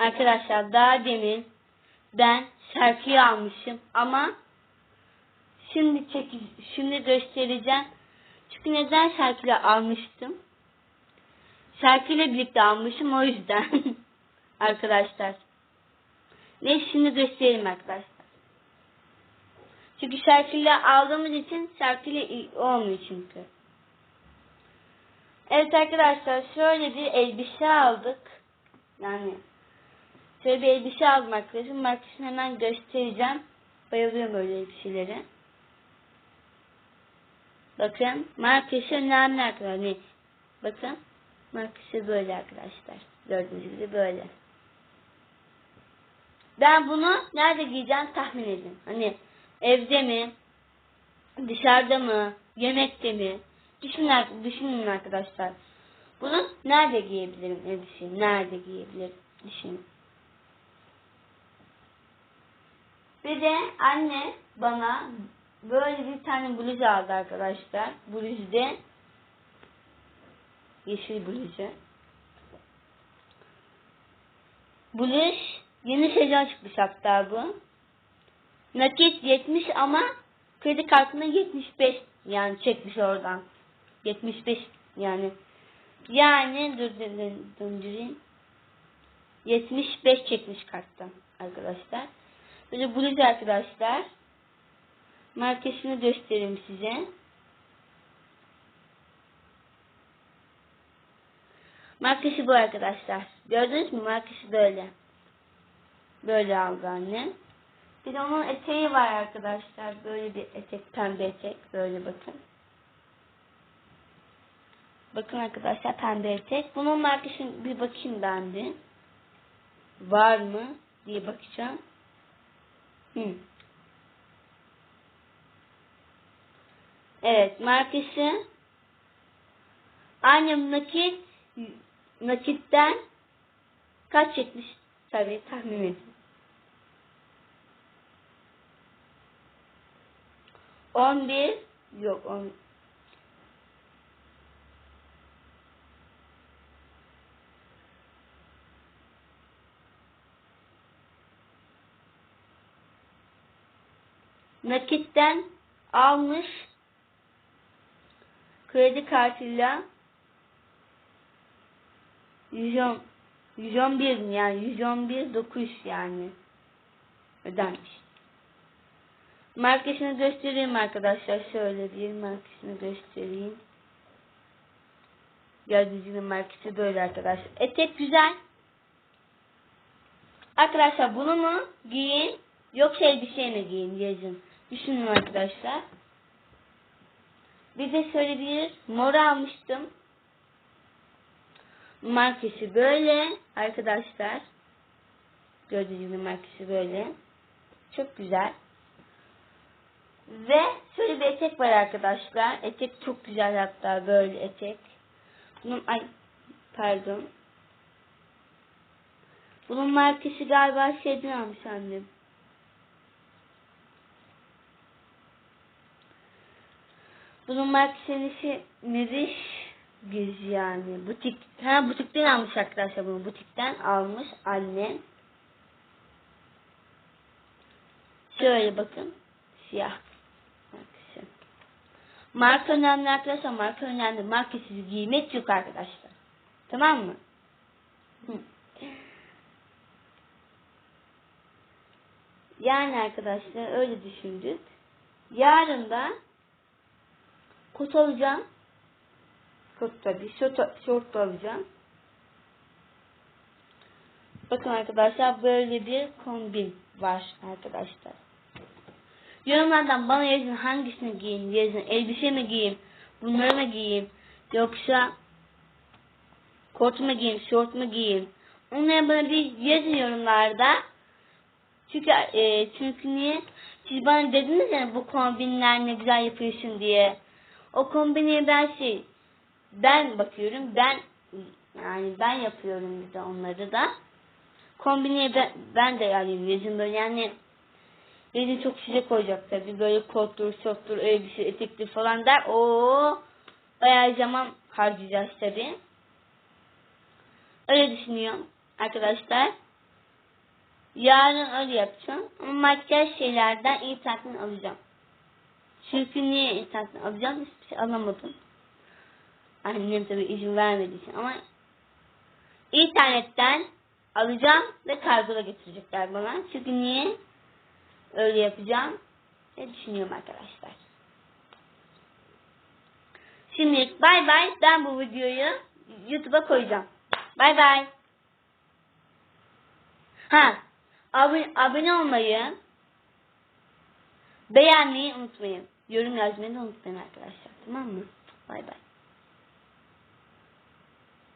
Arkadaşlar daha demin ben şarkıyı almışım ama şimdi çek şimdi göstereceğim. Çünkü neden şarkıyla almıştım? Şarkıyla birlikte almışım o yüzden. arkadaşlar. Ne şimdi göstereyim arkadaşlar. Çünkü şarkıyla aldığımız için şarkıyla olmuyor çünkü. Evet arkadaşlar şöyle bir elbise aldık. Yani şöyle bir elbise aldım arkadaşım. Markasını hemen göstereceğim. Bayılıyorum böyle elbiselere. Bakın markası önemli arkadaşlar. Hani, bakın markası böyle arkadaşlar. Gördüğünüz gibi böyle. Ben bunu nerede giyeceğim tahmin edin. Hani evde mi? Dışarıda mı? Yemekte mi? Düşünün, düşünün arkadaşlar. Bunu nerede giyebilirim elbiseyi? Nerede giyebilirim? Düşünün. Bir de anne bana böyle bir tane bluz aldı arkadaşlar. Bluz de yeşil bluzu. Bluz yeni sezon çıkmış hatta bu. Nakit 70 ama kredi kartına 75 yani çekmiş oradan. 75 yani. Yani dur dur dur döndüreyim. 75 çekmiş karttan arkadaşlar. Böyle bluz arkadaşlar. Markasını göstereyim size. Markası bu arkadaşlar. Gördünüz mü? Markası böyle. Böyle aldı anne. Bir de onun eteği var arkadaşlar. Böyle bir etek, pembe etek. Böyle bakın. Bakın arkadaşlar pembe etek. Bunun markasını bir bakayım ben bir. Var mı diye bakacağım. Hı. Evet markası annem nakit nakitten kaç çekmiş tabii tahmin edin. 11 yok 10 nakitten almış kredi kartıyla 110 111 mi yani 111 900 yani ödenmiş. Markasını göstereyim arkadaşlar. Şöyle bir markasını göstereyim. Gibi markası böyle arkadaşlar. Etek güzel. Arkadaşlar bunu mu giyin yoksa elbise mi giyin yazın. Düşünün arkadaşlar. Bir de şöyle bir mor almıştım. Markası böyle arkadaşlar. Gördüğünüz gibi markası böyle. Çok güzel. Ve şöyle bir etek var arkadaşlar. Etek çok güzel hatta böyle etek. Bunun ay pardon. Bunun markası galiba şeyden almış annem. Bunun markası nesi Meriş Güz yani. Butik. Ha butikten almış arkadaşlar bunu. Butikten almış annem. Şöyle bakın. Siyah. Marka önemli arkadaşlar. Marka önemli. Markasız giymek yok arkadaşlar. Tamam mı? Yani arkadaşlar öyle düşündük. Yarın da kot alacağım. Kot tabi. Şort, şort alacağım. Bakın arkadaşlar böyle bir kombin var arkadaşlar. Yorumlardan bana yazın hangisini giyeyim yazın. Elbise mi giyeyim? Bunları mı giyeyim? Yoksa kot mu giyeyim? Şort mu giyeyim? Onları bana bir yazın yorumlarda. Çünkü e, çünkü niye? Siz bana dediniz ya bu kombinler ne güzel yapıyorsun diye. O kombini ben şey ben bakıyorum. Ben yani ben yapıyorum bir de onları da. Kombini ben, ben de alayım yazın böyle yani Beni çok sıcak olacak tabii. Böyle kottur, şorttur, elbise, etektir falan der. Oo, bayağı zaman harcayacağız tabii. Öyle düşünüyorum arkadaşlar. Yarın öyle yapacağım. Ama makyaj şeylerden internetten alacağım. Çünkü niye internetten alacağım? Hiçbir şey alamadım. Annem tabii izin vermediği için ama internetten alacağım ve kargoda getirecekler bana. Çünkü niye? Öyle yapacağım. Ne düşünüyorum arkadaşlar. Şimdilik bay bay. Ben bu videoyu YouTube'a koyacağım. Bay bay. Ha, abone, abone olmayı, beğenmeyi unutmayın. Yorum yazmayı da unutmayın arkadaşlar. Tamam mı? Bay bay.